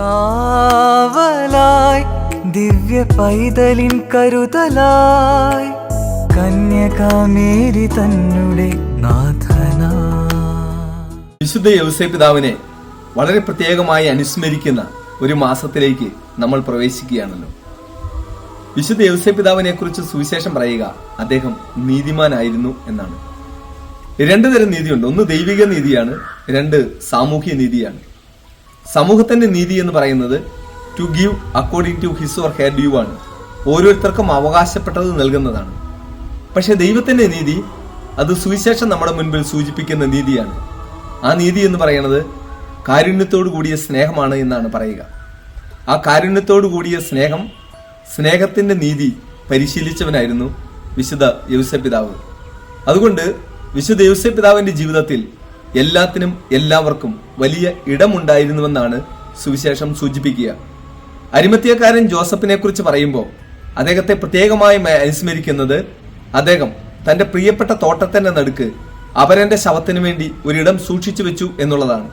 കാവലായി ദിവ്യ പൈതലിൻ കരുതലായി കന്യകാമേരി തന്നെ നാഥനാ വിശുദ്ധ യവസേ പിതാവിനെ വളരെ പ്രത്യേകമായി അനുസ്മരിക്കുന്ന ഒരു മാസത്തിലേക്ക് നമ്മൾ പ്രവേശിക്കുകയാണല്ലോ. വിശുദ്ധ യവസേ പിതാവിനെ കുറിച്ച് സുവിശേഷം പറയുക അദ്ദേഹം നീതിമാനായിരുന്നു എന്നാണ്. രണ്ടു തരം നീതിയുണ്ട്. ഒന്ന് ദൈവിക നീതിയാണ് രണ്ട് സാമൂഹ്യ നീതിയാണ്. സമൂഹത്തിന്റെ നീതി എന്ന് പറയുന്നത് to give according to his or her due ആണ്. ഓരോരുത്തർക്കും അവകാശപ്പെട്ടത് നൽകുന്നതാണ്. പക്ഷെ ദൈവത്തിന്റെ നീതി അത് സുവിശേഷം നമ്മുടെ മുൻപിൽ സൂചിപ്പിക്കുന്ന നീതിയാണ്. ആ നീതി എന്ന് പറയുന്നത് കാരുണ്യത്തോടു കൂടിയ സ്നേഹമാണ് എന്നാണ് പറയുക. ആ കാരുണ്യത്തോടു കൂടിയ സ്നേഹം സ്നേഹത്തിന്റെ നീതി പരിശീലിച്ചവനായിരുന്നു വിശുദ്ധ യൗസപിതാവ് അതുകൊണ്ട് വിശുദ്ധ യൗസപിതാവിന്റെ ജീവിതത്തിൽ എല്ലാത്തിനും എല്ലാവർക്കും വലിയ ഇടമുണ്ടായിരുന്നുവെന്നാണ് സുവിശേഷം സൂചിപ്പിക്കുക. അരിമത്തിയക്കാരൻ ജോസഫിനെ കുറിച്ച് പറയുമ്പോൾ അദ്ദേഹത്തെ പ്രത്യേകമായി അനുസ്മരിക്കുന്നത് അദ്ദേഹം തന്റെ പ്രിയപ്പെട്ട തോട്ടത്തിന്റെ നടുക്ക് അപരന്റെ ശവത്തിനു വേണ്ടി ഒരിടം സൂക്ഷിച്ചു വെച്ചു എന്നുള്ളതാണ്.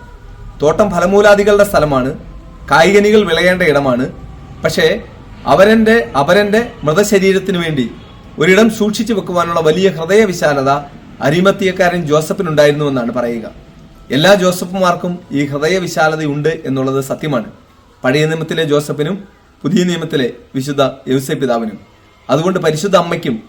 തോട്ടം ഫലമൂലാദികളുടെ സ്ഥലമാണ് കായികനികൾ വിളയേണ്ട ഇടമാണ്. പക്ഷേ അവരന്റെ അപരന്റെ മൃതശരീരത്തിനു വേണ്ടി ഒരിടം സൂക്ഷിച്ചു വെക്കുവാനുള്ള വലിയ ഹൃദയവിശാലത അരിമത്തിയക്കാരൻ ജോസഫിനുണ്ടായിരുന്നുവെന്നാണ് പറയുക. എല്ലാ ജോസഫുമാർക്കും ഈ ഹൃദയവിശാലതയുണ്ട് എന്നുള്ളത് സത്യമാണ്. പഴയ നിയമത്തിലെ ജോസഫിനും പുതിയ നിയമത്തിലെ വിശുദ്ധ യൗസ പിതാവിനും. അതുകൊണ്ട് പരിശുദ്ധ അമ്മയ്ക്കും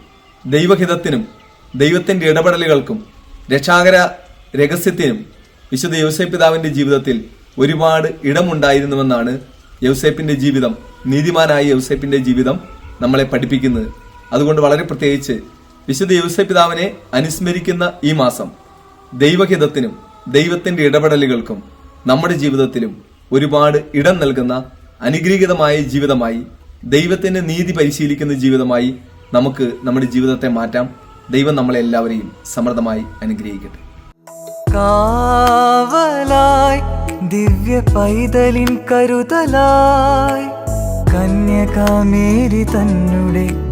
ദൈവഹിതത്തിനും ദൈവത്തിന്റെ ഇടപെടലുകൾക്കും രക്ഷാകര രഹസ്യത്തിനും വിശുദ്ധ യൗസേ പിതാവിന്റെ ജീവിതത്തിൽ ഒരുപാട് ഇടമുണ്ടായിരുന്നുവെന്നാണ് യൗസേപ്പിന്റെ ജീവിതം നീതിമാനായ യൗസേപ്പിന്റെ ജീവിതം നമ്മളെ പഠിപ്പിക്കുന്നത്. അതുകൊണ്ട് വളരെ പ്രത്യേകിച്ച് വിശുദ്ധ യൂസഫ് പിതാവിനെ അനുസ്മരിക്കുന്ന ഈ മാസം ദൈവഹിതത്തിനും ദൈവത്തിന്റെ ഇടപെടലുകൾക്കും നമ്മുടെ ജീവിതത്തിലും ഒരുപാട് ഇടം നൽകുന്ന അനുഗ്രഹീതമായ ജീവിതമായി ദൈവത്തിന്റെ നീതി പരിശീലിക്കുന്ന ജീവിതമായി നമുക്ക് നമ്മുടെ ജീവിതത്തെ മാറ്റാം. ദൈവം നമ്മളെ എല്ലാവരെയും സമൃദ്ധമായി അനുഗ്രഹിക്കട്ടെ. കാവലായി ദിവ്യ പൈതലിൻ കരുതലായി കന്യകാമേരി തന്നെ നാഥ